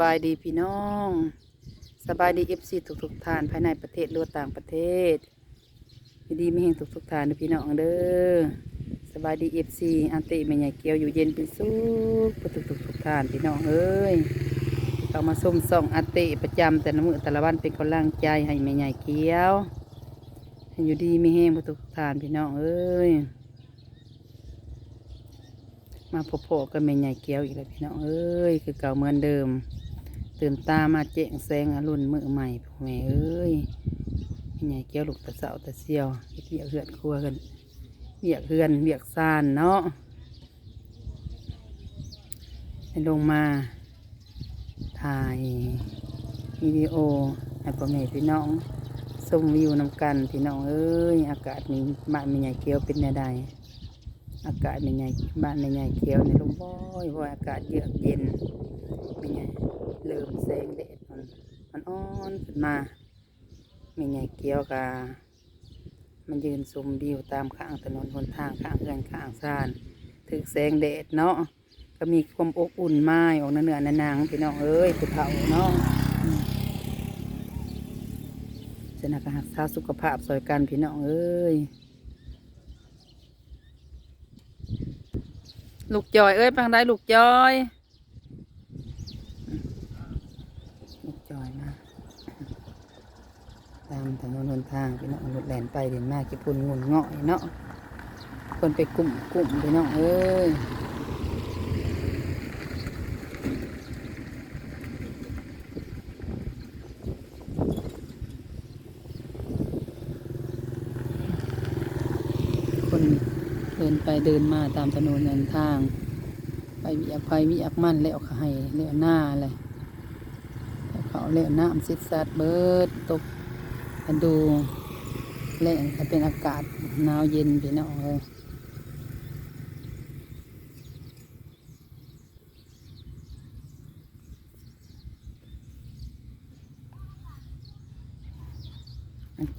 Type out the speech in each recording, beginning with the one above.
บายดีพี่น้อง สบายดีเอฟซีทุกทุกทานภายในประเทศหรือว่าต่างประเทศยินดีไม่แห่งทุกทุกทานพี่น้องเด้อสบายดีเอฟซีอันติแม่ใหญ่เกียวอยู่เย็นเป็นสุขทุกทุกทุกๆท่านพี่น้องเอ้ยต้องมาส้มส่องอันติประจำแต่ละมือแต่ละวันเป็นกำลังใจให้แม่ใหญ่เกียวให้อยู่ดีไม่แห้งทุกทุกทานพี่น้องเอ้ยมาพบๆกันเป็นใหญ่เกี้ยวอีกแล้วพี่น้องเอ้ย คือเก่าเหมือนเดิม ตื่นตามาเจ๊งแสงอรุณมือใหม่พ่อแม่เอ้ยเป็นใหญ่เกี้ยวลูกตะเสาตะเสียวเบียกเหือนครัวกันเบียกเหือนเบียกซานเนาะลงมาถ่ายวิดีโอให้พ่อแม่พี่น้องชมวิวนำกันพี่น้องเอ้ยอากาศมีบ้านมีใหญ่เกี้ยวเป็นแนวใดอากาศเป็นไงบ้านเป็นไงเขียวในลมบ่อยบ่อยอากาศเยือกเย็นเป็นไงเริ่มแสงแดดมันมั นอ่อนขึ้นมาเป็นไงเขียวกามันยืนชมวิวตามข้างถนนหนทางข้างเรือนข้างซ่านถึกแสงแดดเนาะก็มีความอบอุ่นไม้ออกเนื้อๆหนังพี่น้องเอ้ยผู้เฒ่าเนาะอืมจะนักหักษาสุขภาพสวยกันพี่น้องเอ้ยลูกจอยเอ้ยปังได้ลูกจอยลูกจอยมาตามถ นนหนทางพี่น้องรถแหลนไปเดินมากี่ปุ่นงุนเงาะเนาะคนไปกลุ่มกลุ่มพี่น้องเอ้ยคนเดินไปเดินมาตามถนนหนทาง ไปวิอักไปวิอักมันแล้วเขาให้แล้วหน้าอะไรแล้วเขาแล้วน้ำซิดซัดเบิดตก กันดูแรงถ้าเป็นอากาศหนาวเย็นพี่น้องเลย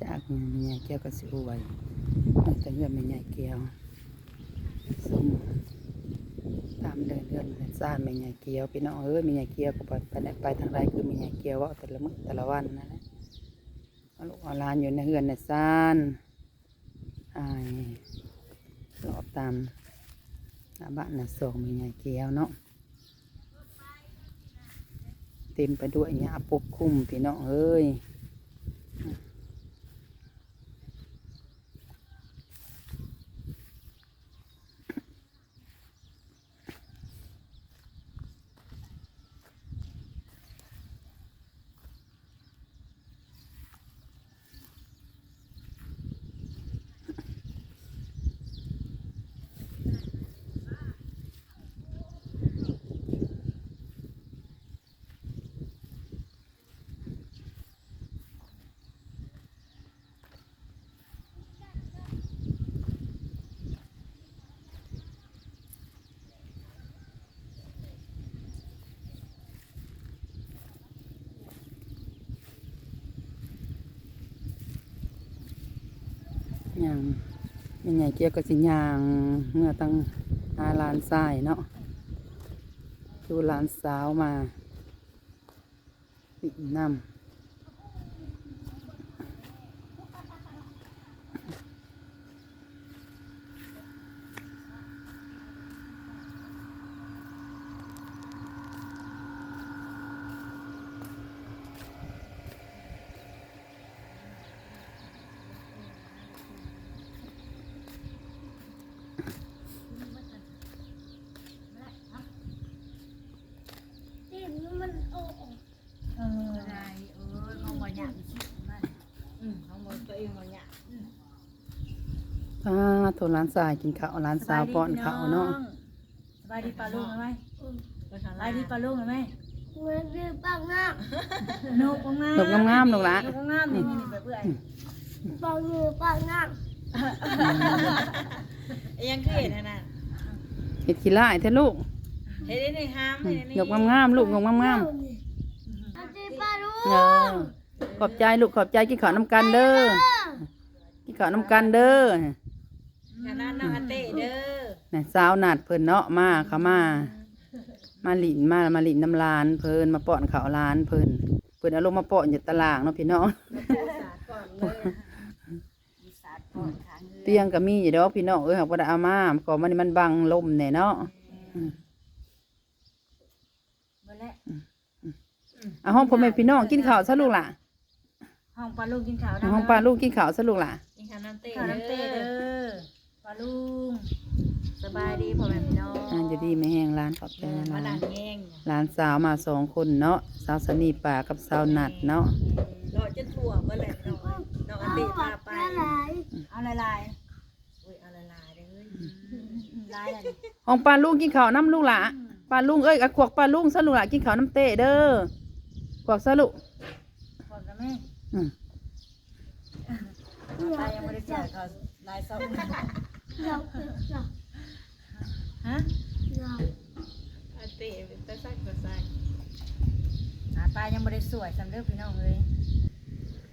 จากมีใหญ่แก้วก็สิบไว้ตั้งแต่เงื่อนมีใหญ่แก้วส้มตามเดินเดินเดินซ่านไม่ใหญ่เกียวพี่น้องเอ้ยไม่ใหญ่เกียวก็ไปไปไหนไปทางใดคือไม่ใหญ่เกียวว่าแต่ละมื้อแต่ละวันนั่นแหละ ลูกอลานอยู่ในเฮือนในซานอายรอบตามหน้าบ้านน่ะส่งมีไงเกียวเนาะเต็มไปด้วยหญ้าปกคลุมพี่น้องเอ้ย ไม่ใหญ่เกียวก็สิย่าง เมื่อตั้งอาลานทรายเนาะดูหลานสาวมาอีกน้ำเห็นมันโอ้ เออได้เออเขาบ่หยาบสิมันอืมเขาบ่ตัวเองบ่หยาบ อ่าโทรหลานทรายกินข้าวหลานสาวป้อนข้าวเนาะสบายดีปลาลูกไหมสบายดีปลาลูกไหมมันคือปังงามนกงามนกงามๆนกละนกงามนี่นี่ไปเปื่อยปังคือปังงามยังคือเห็นนั่นน่ะเห็ดขี้ไล่เท่ลูกเห็นในห้ามเห็นในยกงามๆลูกยกงามอันที่ป้ารู้ๆเออขอบใจลูกขอบใจกินข้าวน้ำกันเด้อกินข้าวน้ำกันเด้อ ขนาดน้องอาเต้เด้อน่ะสาวนัดเพิ่นเนาะมาเขามา มาหลินมามาหลินน้ำลานเพิ่นมาป้อนข้าวลานเพิ่นเพิ่นเอาลงมาป้อนอยู่ตารางเนาะพี่น้องอีสานก่อนค่ะเตียงก็มีอยู่ดอกพี่น้องเอ้ยหากว่าได้เอามาก็มันนี่มันบังลมแน่เนาะเมื่อแล้วอะห้องพ่อแม่พี่น้องกินข้าวซะลูกล่ะห้องปลาลูกกินข้าวอะห้องป้าลูกกินข้าวซะลูกล่ะ กินข้าวน้ำเต้ข้าวน้ำเต้เด้อปลาลุงสบายดีพ่อแม่พี่น้องอ่าจะดีไม่แห้งร้านขอบใจมาร้าดันงแย่งร้านสาวมาสองคนเนาะสาวสนีป่ากับสาวนัดเนาะรอจะถั่วเมื่อไหร่น้องน้องอันติพาไปละลายเอาลายลายอุ้ยเอาละลายเลยๆลายอะไรห้องป้าลูกกินข้าวน้ำลูกล่ะป้าลุงเอ้ยอะขวกป้าลุงซะลูกล่ะกินข้าวน้ำเต้เด้อขวกซะลูกก่อนนะแม่อืมตายังไม่ได้จ่ายเขาลายซ้อม เราเป็นเราฮะเราอันติเป็นตาซักตาซักหน้าตายังไม่ได้สวยสำเร็จพี่น้องเลย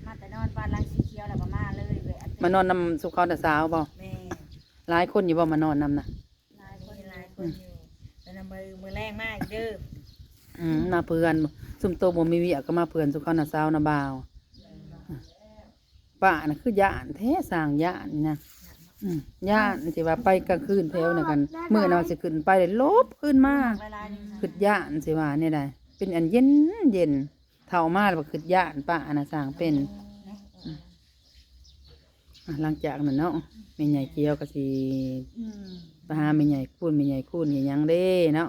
มาแต่นอนบ้านลังสีเขียวแล้วก็มาเลยเว้ยอันมานอนนำสุขเขาแต่สาวบ่แม่หลายคนอยู่บ่มานอนนำน่ะลายคนหลาลายคนอยู่แต่นมือมือแรงมากเด้ออืมมาเพื่อนซุ่มโตบ่มีเวียกก็มาเพื่อนสุขเขาน่สาวนะบ่าวป้าน่ะคือย่านแท้สร้างย่านนะ อืมย่านสิว่าไปกลางคืนแถวน่ะกันมื้อน่ะว่าสิขึ้นไปเลยลบขึ้นมาลายลายหนึ่งขึ้นย่านสิว่าเนี่ยได้เป็นอันเย็นเย็นเท่ามาแล้วก็ขึ้นย่านป้าน่ะสร้างเป็นอะหลังจากนั้นเนาะแม่ใหญ่เกี่ยวก็สิอืม ไปหาแม่ใหญ่คูนแม่ใหญ่คูนอย่าหยังเด้เนาะ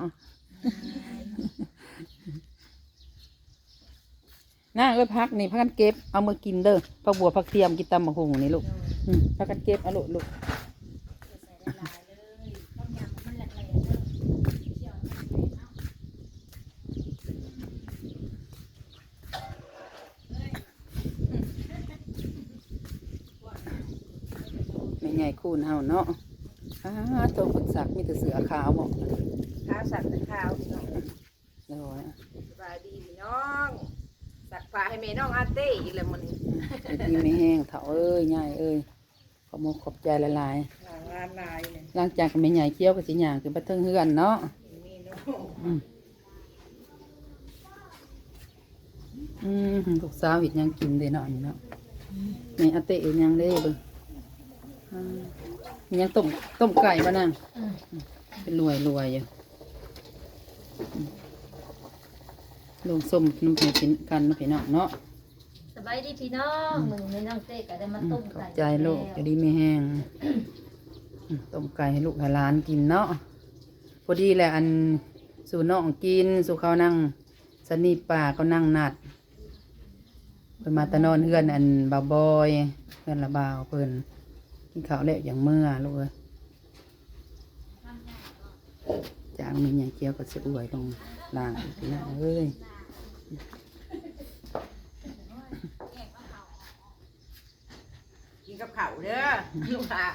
น่าเอ้ยพักนี่พักกันเก็บเอามากินเด้อผักบัวผักเทียมกินตำมะฮุงนี่ลูกอืมพักกันเก็บเอาลูกลูกใส่ได้ลายเลยต้มยำมันแหลกๆเด้อเขียวมันแหลกเนาะแม่ใหญ่คูนเฮาเนาะอ้าตัวฝึกสักมีแต่เสือขาวบอกข้าวสักแต่ข้าวพี่น้องเลยสบายดีพี่น้อง สักผ้าให้แม่น้องอาเต้อีกแล้วมันดีไม่แห้งเถาเอ้ยใหญ่เอ้ยขอบมขอบใจละลายลางลานลายเลยหลังจากกับแม่ใหญ่เกี้ยวกับสิหยางขึ้นไปเทิงเฮือนเนาะมีน้องอืมอืมลูกสาวเห็ดหยังกินเด้เนาะนี่เนาะนี่อาเตะเห็ดหยังเด้เบิ่งอ่ามีหยังต้มต้มไก่บ่นางเป็นรวยรวยอยู่ ลงส้มน้ำเผ็ดกินกันเนาะพี่น้องเนาะสบายดีพี่น้องมึงไม่น้องเต้ก็ได้มาอืมต้มขอบไก่ใจลูกจะดีไม่แห้งอืมต้มไก่ให้ลูกให้หลานกินเนาะพอดีแหละอันสู่น้องกินสู่เขานั่งสนีป่าก็นั่งนัดเพิ่นมาแตะนอนเฮือนอันบาวบอยเฮือนละบาวเพิ่นกินข้าวแล้วอย่างเมื่อลูกเอ้ยจางมีใหญ่เกี้ยวก็สิอวยลงล่างอีกแล้วเอ้ยกินกับข้าวเด้อลูกค้า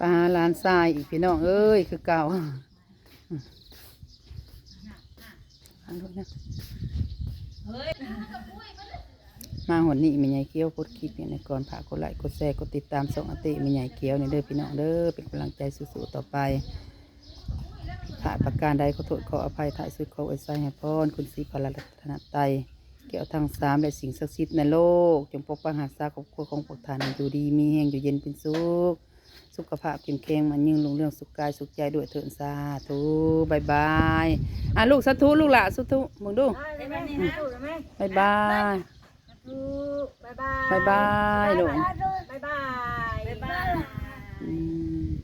ปลาลานทรายอีกพี่น้องเอ้ยคือเก่าอืมอันนู้นนะ มาหนนี้มีใหญ่เกี้ยวกดคลิปเนี่ยในก่อนผ่ากดไลค์กดแชร์กดติดตามส่งอติมีใหญ่เกี้ยวในเด้อพี่น้องเด้อเป็นกำลังใจสู้ๆต่อไปถ่ายประการใดขอโทษขออภัยถ่ายสุดขอไว้ใส่ให้พรคุณศรีพลรัตนไตเกี่ยวทั้งสามและสิ่งศักดิ์สิทธิ์ในโลก จงปกปักรักษาครอบครัวของพวกท่านอยู่ดีมีแห่งอยู่เย็นเป็นสุขสุขภาพเข้มแข็งมันยิ่งลงเรื่องสุขกายสุขใจด้วยเถิดสาธุบายบายอะลูกสาธุลูกหล่ะสาธุมึงดูได้ไหมนี่ ลูกบ๊ายบาย บ๊ายบายลูก บ๊ายบาย บ๊ายบาย อืม